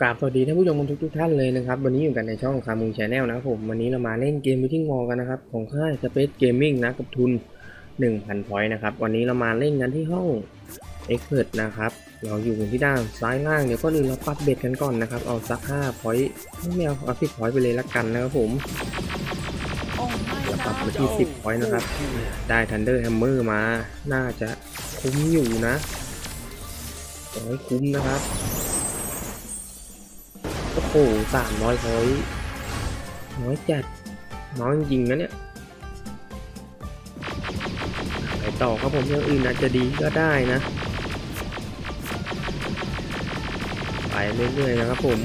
กราบสวัสดีท่านผู้ชมทุกทุกๆท่านเลยนะครับวันนี้อยู่กันในช่องคามูชาแนลนะครับผมวันนี้เรามาเล่นเกมวิทิ้งวอกันนะครับของค่าย Space Gaming นะกับทุน 1,000พอยต์นะครับวันนี้เรามาเล่นกันที่ห้อง Expert นะครับเราอยู่กันที่ด้านซ้ายล่างเดี๋ยวก็อื่นเราปรับเบ็ดกันก่อนนะครับเอาสัก5พอยต์ไม่เอาเอา10พอยต์ไปเลยละกันนะครับผมเราปรับนะมาที่10พอยต์นะครับได้ Thunder Hammer มาน่าจะคุ้มอยู่นะขอให้คุ้มนะครับ โอ้โหสามร้อยพอยต์น้อยจัดน้อยจริงๆนะเนี่ยไปต่อครับผมอย่างอื่นอาจจะดีก็ได้นะ ไปเรื่อยๆนะครับผม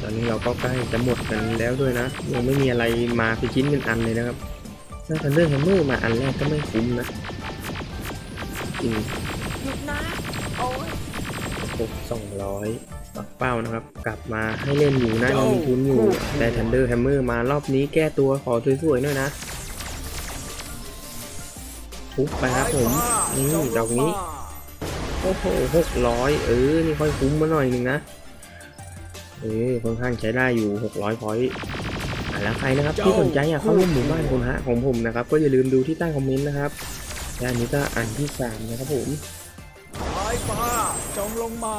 ตอนนี้เราก็ใกล้จะหมดกันแล้วด้วยนะ ยังไม่มีอะไรมาเป็นชิ้นเป็นอันเลยนะครับถ้าทันเดอร์แฮมเมอร์มาอันแรกก็ไม่คุ้มนะจริงหยุดนะ โอ้ยครบสองร้อย ปักเป้านะครับ กลับมาให้เล่นอยู่นะยังมีทุนอยู่ได้ทันเดอร์แฮมเมอร์มารอบนี้แก้ตัวขอสวยๆหน่อยนะทุบไปครับผมนี่ดอกนี้โอ้โหหกร้อยเออนี่ค่อยคุ้มมาหน่อยหนึ่งนะเออค่อนข้างใช้ได้อยู่หกร้อยพอยต์อะแล้วใครนะครับที่สนใจอยากเข้าร่วมหมู่บ้านคนฮะของผมนะครับ ก็อย่าลืมดูที่ใต้คอมเมนต์นะครับและอันนี้ก็อันที่สามนะครับผมสายฟ้าจงลงมา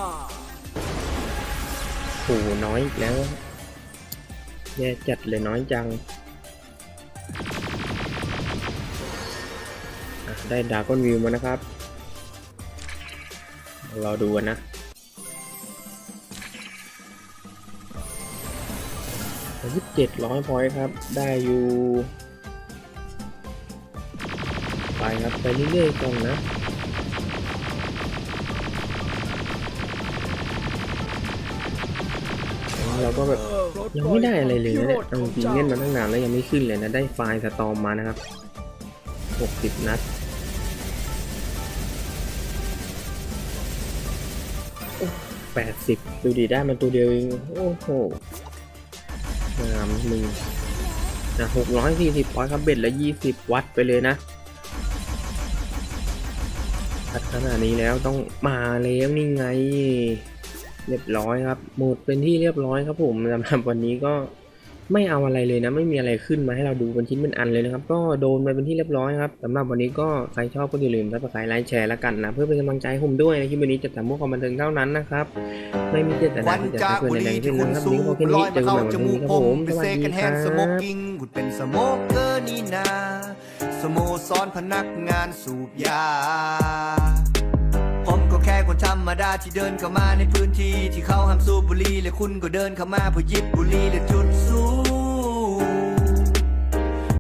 โอ้โหน้อยอีกแล้วแย่จัดเลยน้อยจัง ได้ดาก้อนวิวมานะครับ รอดูกันนะยี่สิบเจ็ดร้อยพอยครับ ได้อยู่ ไปครับ ไปเรื่อยๆก่อนนะ เราก็แบบยังไม่ได้อะไรเลยนะเนี่ยเอาจริงเล่นมาตั้งนานแล้วยังไม่ขึ้นเลยนะ ได้ไฟล์สตอมมานะครับ 60 นัด 80 ดูดีได้มันตัวเดียวเอง โอ้โหงามมึงนะ640พอยต์ครับเบ็ดละ 20 วัตต์ไปเลยนะขนาดนี้แล้วต้องมาแล้วนี่ไง เรียบร้อยครับ หมดเป็นที่เรียบร้อยครับผมสำหรับวันนี้ก็ไม่เอาอะไรเลยนะ ไม่มีอะไรขึ้นมาให้เราดูเป็นชิ้นเป็นอันเลยนะครับ ก็โดนไปเป็นที่เรียบร้อยครับสำหรับวันนี้ก็ใครชอบก็อย่าลืมซับสไครต์ไลค์แชร์แล้วกันนะ เพื่อเป็นกำลังใจให้ผมด้วยในคลิปวันนี้จะทำพวกความบันเทิงเท่านั้นนะครับ ไม่มีเจตคนาวันที่จะจากเพื่อนบุหใดรี่ๆขึ้ที่นคุณนะครับสูนี้บก็แค่ลนี้อยเจอมากันใหม่เข้าวันจพรุ่งมูนี้กครับผผมมเป็นสวัเซสดีกันคแฮรันสโมกบกิ้งคุณเป็นสโมกเกอร์นี่นาสโมสรพนักงานสูบยาผมก็แคนธรรมดาที่เดินเข้ามาในพื้นที่ที่เขาห้ามสูบบุหรี่และคุณก็เดินเข้ามาเพื่อหยิบบุหรี่และจุดสู